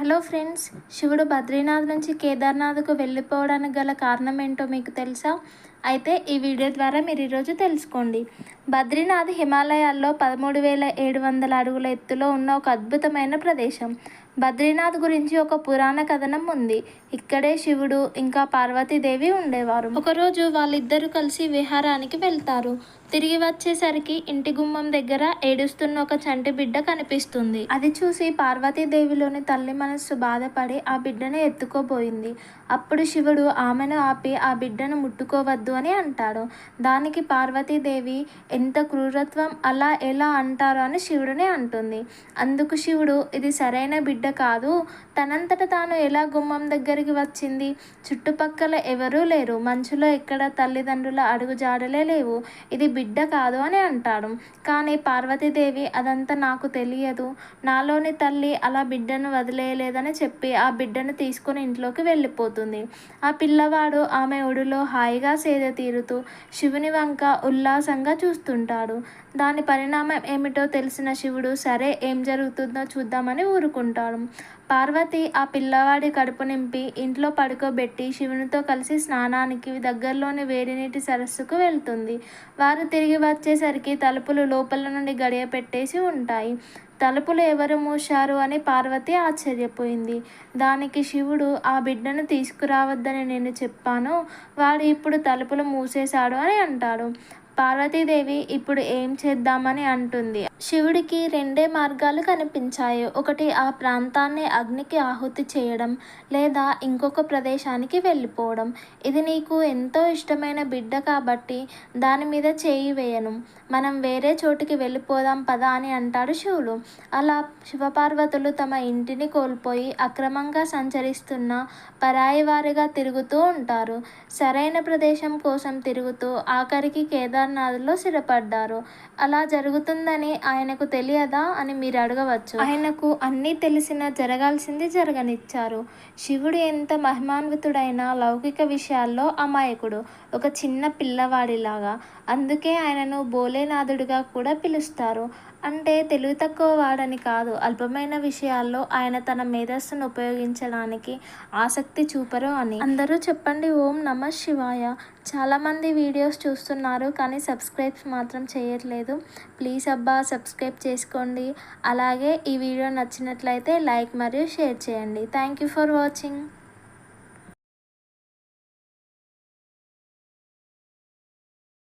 Hello friends శివుడు బద్రీనాథ్ నుంచి కేదార్నాథ్కు వెళ్ళిపోవడానికి గల కారణం ఏంటో మీకు తెలుసా? అయితే ఈ వీడియో ద్వారా మీరు ఈరోజు తెలుసుకోండి. బద్రీనాథ్ హిమాలయాల్లో పదమూడు వేల ఏడు వందల అడుగుల ఎత్తులో ఉన్న ఒక అద్భుతమైన ప్రదేశం. బద్రీనాథ్ గురించి ఒక పురాణ కథనం ఉంది. ఇక్కడే శివుడు ఇంకా పార్వతీదేవి ఉండేవారు. ఒకరోజు వాళ్ళిద్దరూ కలిసి విహారానికి వెళ్తారు. తిరిగి వచ్చేసరికి ఇంటి గుమ్మం దగ్గర ఏడుస్తున్న ఒక చంటి బిడ్డ కనిపిస్తుంది. అది చూసి పార్వతీదేవిలోని తల్లి మనస్సు బాధపడి ఆ బిడ్డను ఎత్తుకోబోయింది. అప్పుడు శివుడు ఆమెను ఆపి ఆ బిడ్డను ముట్టుకోవద్దు అని అంటాడు. దానికి పార్వతీదేవి ఎంత క్రూరత్వం అలా ఎలా అంటారు? అని శివుడిని అంటుంది. అందుకు శివుడు ఇది సరైన బిడ్డ కాదు. తనంతట తాను ఎలా గుమ్మం దగ్గరికి వచ్చింది? చుట్టుపక్కల ఎవరూ లేరు. మంచులో ఎక్కడ తల్లిదండ్రుల అడుగు జాడలే లేవు. ఇది బిడ్డ కాదు అని అంటాడు. కానీ పార్వతీదేవి అదంతా నాకు తెలియదు. నాలోని తల్లి అలా బిడ్డను వదిలేయలేదని చెప్పి ఆ బిడ్డను తీసుకొని ఇంట్లోకి వెళ్ళిపోతుంది. ఆ పిల్లవాడు ఆమె ఒడిలో హాయిగా సేద తీరుతూ శివుని వంక ఉల్లాసంగా చూస్తుంటాడు. దాని పరిణామం ఏమిటో తెలిసిన శివుడు సరే ఏం జరుగుతుందో చూద్దామని ఊరుకుంటాడు. పార్వతి ఆ పిల్లవాడి కడుపు నింపి ఇంట్లో పడుకోబెట్టి శివునితో కలిసి స్నానానికి దగ్గరలోని వేడి నీటి సరస్సుకు వెళ్తుంది. వారు తిరిగి వచ్చేసరికి తలుపులు లోపల నుండి గడియ పెట్టేసి ఉంటాయి. తలుపులు ఎవరు మూశారు అని పార్వతి ఆశ్చర్యపోయింది. దానికి శివుడు ఆ బిడ్డను తీసుకురావద్దని నేను చెప్పాను. వాడు ఇప్పుడు తలుపులు మూసేశాడు అని అంటాడు. పార్వతీదేవి ఇప్పుడు ఏం చేద్దామని అంటుంది. శివుడికి రెండే మార్గాలు కనిపించాయి. ఒకటి ఆ ప్రాంతాన్ని అగ్నికి ఆహుతి చేయడం లేదా ఇంకొక ప్రదేశానికి వెళ్ళిపోవడం. ఇది నీకు ఎంతో ఇష్టమైన బిడ్డ కాబట్టి దాని మీద చేయి వేయను. మనం వేరే చోటికి వెళ్ళిపోదాం పదా అని అంటాడు శివుడు. అలా శివపార్వతులు తమ ఇంటిని కోల్పోయి అక్రమంగా సంచరిస్తున్న పరాయి వారిగా తిరుగుతూ ఉంటారు. సరైన ప్రదేశం కోసం తిరుగుతూ ఆఖరికి కేదార్నాథ్లో స్థిరపడ్డారు. అలా జరుగుతుందని ఆయనకు తెలియదా అని మీరు అడగవచ్చు. ఆయనకు అన్నీ తెలిసిన జరగాల్సింది జరగనిచ్చారు. శివుడు ఎంత మహిమాన్వితుడైన లౌకిక విషయాల్లో అమాయకుడు ఒక చిన్న పిల్లవాడిలాగా. అందుకే ఆయనను భోలేనాథుడిగా కూడా పిలుస్తారు. అంటే తెలివి తక్కువ వాడని కాదు. అల్పమైన విషయాల్లో ఆయన తన మేధస్సును ఉపయోగించడానికి ఆసక్తి చూపరు అని. అందరూ చెప్పండి ఓం నమ శివాయ. చాలామంది వీడియోస్ చూస్తున్నారు కానీ సబ్స్క్రైబ్స్ మాత్రం చేయట్లేదు. ప్లీజ్ అబ్బా సబ్స్క్రైబ్ చేసుకోండి. అలాగే ఈ వీడియో నచ్చినట్లయితే లైక్ మరియు షేర్ చేయండి. Thank you for watching.